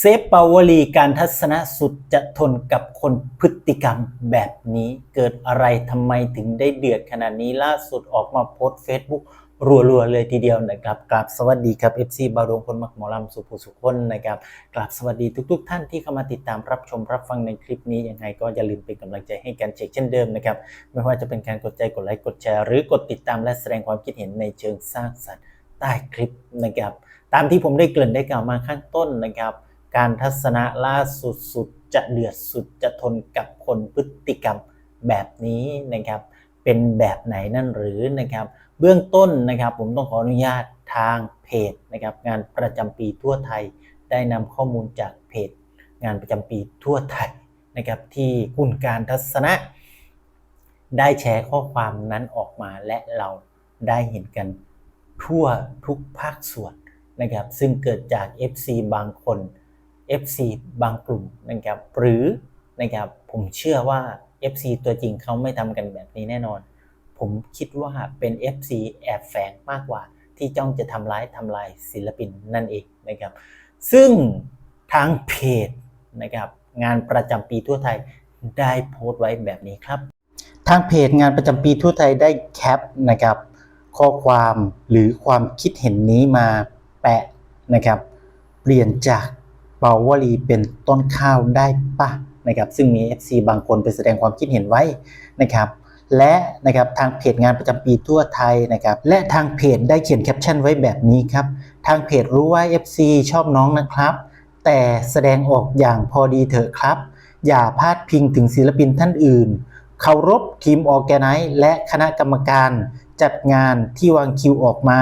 เซฟปาวลีการทัศนะสุดจะทนกับคนพฤติกรรมแบบนี้เกิดอะไรทำไมถึงได้เดือดขนาดนี้ล่าสุดออกมาโพสต์ Facebook รัวๆเลยทีเดียวนะครับกราบสวัสดีครับ FC บารมคนมักหมอลำสุภูสุขคนนะครับกราบสวัสดีทุก ๆ ท่านที่เข้ามาติดตามรับชมรับฟังในคลิปนี้ยังไงก็อย่าลืมเป็นกำลังใจให้กันเช็คเช่นเดิมนะครับไม่ว่าจะเป็นการกดใจกดไลค์กดแชร์หรือกดติดตามและแสดงความคิดเห็นในเชิงสร้างสรรค์ใต้คลิปนะครับตามที่ผมได้เกริ่นได้กล่าวมาข้างต้นนะครับ การทัศนะล่าสุดสุดจะเดือดสุดจะทนกับคนพฤติกรรมแบบนี้นะครับ เป็นแบบไหนนั่นหรือนะครับ เบื้องต้นนะครับผมต้องขออนุญาตทางเพจนะครับ งานประจำปีทั่วไทย ได้นำข้อมูลจากเพจ งานประจำปีทั่วไทยนะครับที่คุณการทัศนะ ได้แชร์ข้อความนั้นออกมาและเราได้เห็นกันทั่วทุกภาคส่วนนะครับ ซึ่งเกิดจาก FC บางคน FC บางกลุ่มนะครับหรือนะครับผมเชื่อว่า FC ตัวจริงเขาไม่ทำกันแบบนี้แน่นอน ผมคิดว่าเป็น FC แอบแฝงมากกว่า ที่จ้องจะทำร้ายทำลายศิลปินนั่นเองนะครับ ซึ่งทางเพจนะครับงานประจำปีทั่วไทยได้โพสต์ไว้แบบนี้ครับ ทางเพจงานประจำปีทั่วไทยได้แคปนะครับข้อความหรือความคิดเห็นนี้มาแปะนะครับ เปลี่ยนจาก เปาวลีเป็นต้นข้าวได้ปะนะครับซึ่งมี FC บางคนไปแสดงความคิดเห็นไว้นะครับและนะครับทางเพจงานประจำปีทั่วไทยนะครับและทางเพจได้เขียนแคปชั่นไว้แบบนี้ครับทางเพจรู้ว่า FC ชอบน้องนะครับ แต่แสดงออกอย่างพอดีเถอะครับ อย่าพาดพิงถึงศิลปินท่านอื่นเคารพทีมออแกไนซ์และคณะกรรมการจัดงานที่วางคิวออกมา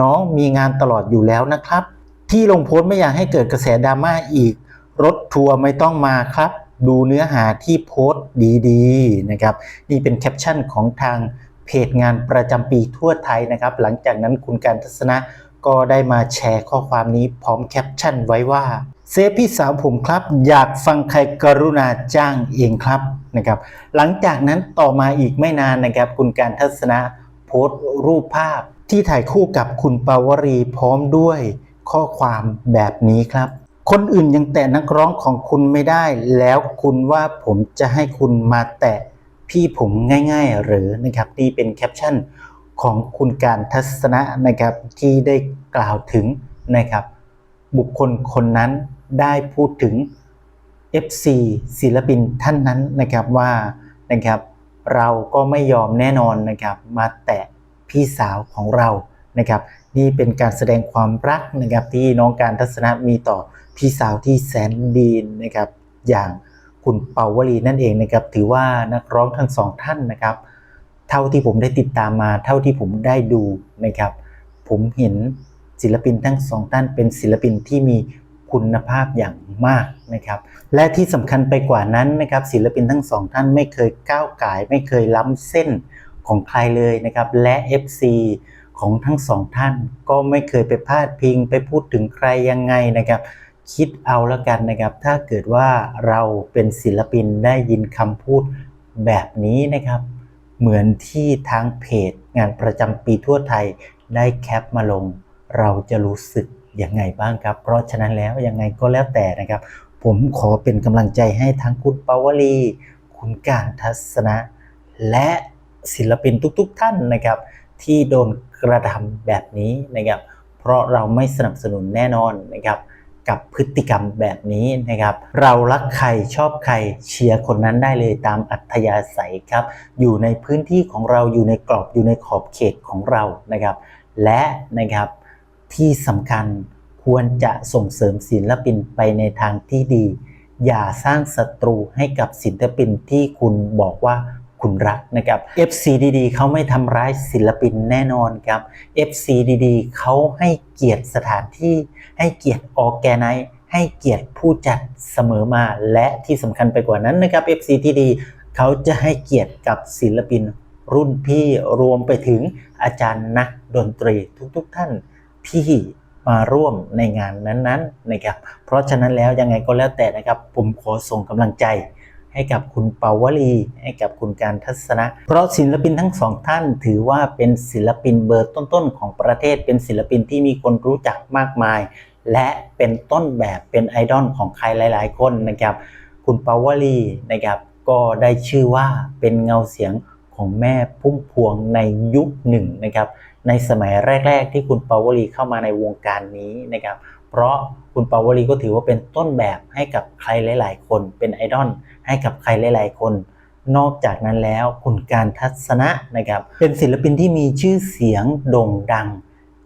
น้องมีงานตลอดอยู่แล้วนะครับ ที่ลงโพสต์ไม่อยากให้เกิดกระแสดราม่าอีก รถทัวร์ไม่ต้องมาครับ ดูเนื้อหาที่โพสต์ดีๆนะครับ นี่เป็นแคปชั่นของทางเพจงานประจำปีทั่วไทยนะครับ หลังจากนั้นคุณการทัศนะก็ได้มาแชร์ข้อความนี้พร้อมแคปชั่นไว้ว่าเซฟพี่สาวผมครับ อยากฟังใครกรุณาจ้างเองครับนะครับหลังจากนั้นต่อมาอีกไม่นานนะครับ คุณการทัศนะโพสต์รูปภาพที่ถ่ายคู่กับคุณปาวรีพร้อมด้วย ข้อความแบบนี้ครับ คนอื่นยังแตะนักร้องของคุณไม่ได้ แล้วคุณว่าผมจะให้คุณมาแตะพี่ผมง่ายๆ หรือนะครับนี่เป็นแคปชั่นของคุณการทัศนะนะครับที่ได้กล่าวถึงนะครับ บุคคลคนนั้นได้พูดถึง FC ศิลปินท่านนั้นนะครับว่านะครับเราก็ไม่ยอมแน่นอนนะครับมาแตะพี่สาวของเรานะครับ นี่เป็นการแสดงความรักนะครับที่น้องการทัศนะมีต่อพี่สาวที่แสนดีนะครับอย่างคุณเปาวลีนั่นเองนะครับถือว่านักร้องทั้งสองท่านนะครับ เท่าที่ผมได้ติดตามมา เท่าที่ผมได้ดูนะครับ ผมเห็นศิลปินทั้งสองท่านเป็นศิลปินที่มีคุณภาพอย่างมากนะครับ และที่สำคัญไปกว่านั้นนะครับ ศิลปินทั้งสองท่านไม่เคยก้าวไก่ไม่เคยล้ำเส้นของใครเลยนะครับ และ FC ของทั้งสองท่านก็ไม่เคยไปพาดพิงไปพูดถึงใครยังไงนะครับ คิดเอาแล้วกันนะครับ ถ้าเกิดว่าเราเป็นศิลปินได้ยินคำพูดแบบนี้นะครับ เหมือนที่ทางเพจงานประจำปีทั่วไทยได้แคปมาลง เราจะรู้สึกยังไงบ้างครับ เพราะฉะนั้นแล้วยังไงก็แล้วแต่นะครับ ผมขอเป็นกำลังใจให้ทั้งคุณปาวลี คุณการทัศนะ และศิลปินทุกๆท่านนะครับ ที่โดนกระทำแบบนี้นะครับ เพราะเราไม่สนับสนุนแน่นอนนะครับกับพฤติกรรมแบบนี้นะครับ เรารักใครชอบใครเชียร์คนนั้นได้เลยตามอัธยาศัยครับ อยู่ในพื้นที่ของเราอยู่ในกรอบอยู่ในขอบเขตของเรานะครับ และนะครับที่สำคัญควรจะส่งเสริมศิลปินไปในทางที่ดี อย่าสร้างศัตรูให้กับศิลปินที่คุณบอกว่า คุณรักนะครับ FC ดีๆเขาไม่ทำร้ายศิลปินแน่นอนครับ FC ดีๆเขาให้เกียรติสถานที่ ให้เกียรติออแกไนซ์ให้เกียรติผู้จัดเสมอมา และที่สำคัญไปกว่านั้นนะครับ FC ที่ดีเขาจะให้เกียรติกับศิลปินรุ่นพี่รวมไปถึงอาจารย์นักดนตรีทุกๆท่านที่มาร่วมในงานนั้นๆนะครับ เพราะฉะนั้นแล้วยังไงก็แล้วแต่นะครับ ผมขอส่งกำลังใจ ให้กับคุณเปาวลี ให้กับคุณการทัศนะ เพราะศิลปินทั้งสองท่านถือว่าเป็นศิลปินเบอร์ต้นๆของประเทศ เป็นศิลปินที่มีคนรู้จักมากมาย และเป็นต้นแบบเป็นไอดอลของใครหลาย ๆ คนนะครับ คุณปาวลีนะครับก็ได้ชื่อว่าเป็นเงาเสียงของแม่พุ่มพวงในยุคหนึ่งนะครับ ในสมัยแรก ๆ ที่คุณปาวลีเข้ามาในวงการนี้นะครับ เพราะคุณปาวลีก็ถือว่าเป็นต้นแบบให้กับใครหลาย ๆ คน เป็นไอดอลให้กับใครหลาย ๆ คน นอกจากนั้นแล้วคุณการทัศนะนะครับ เป็นศิลปินที่มีชื่อเสียงโด่งดัง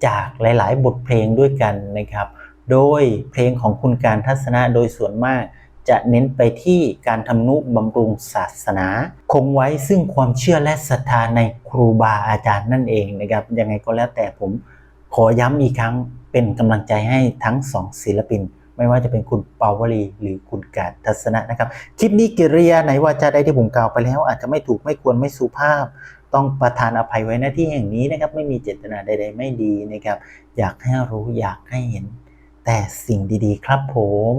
จากหลาย ๆ บทเพลงด้วยกันนะครับ โดยเพลงของคุณการทัศนะโดยส่วนมากจะเน้นไปที่การทำนุบำรุงศาสนา คงไว้ซึ่งความเชื่อและศรัทธาในครูบาอาจารย์นั่นเองนะครับยังไงก็แล้วแต่ผม ขอย้ำอีกครั้งเป็นกำลังใจให้ทั้งสองศิลปิน ไม่ว่าจะเป็นคุณปาวลีหรือคุณกาดทัศนะนะครับคลิปนี้กิริยาไหนว่าจะได้ที่ผมกล่าวไปแล้ว อาจจะไม่ถูกไม่ควรไม่สุภาพ ต้องประทานอภัยไว้หน้าที่แห่งนี้นะครับ ไม่มีเจตนาใด ๆ ไม่ดีนะครับ อยากให้รู้อยากให้เห็น แต่สิ่งดีๆ ครับผม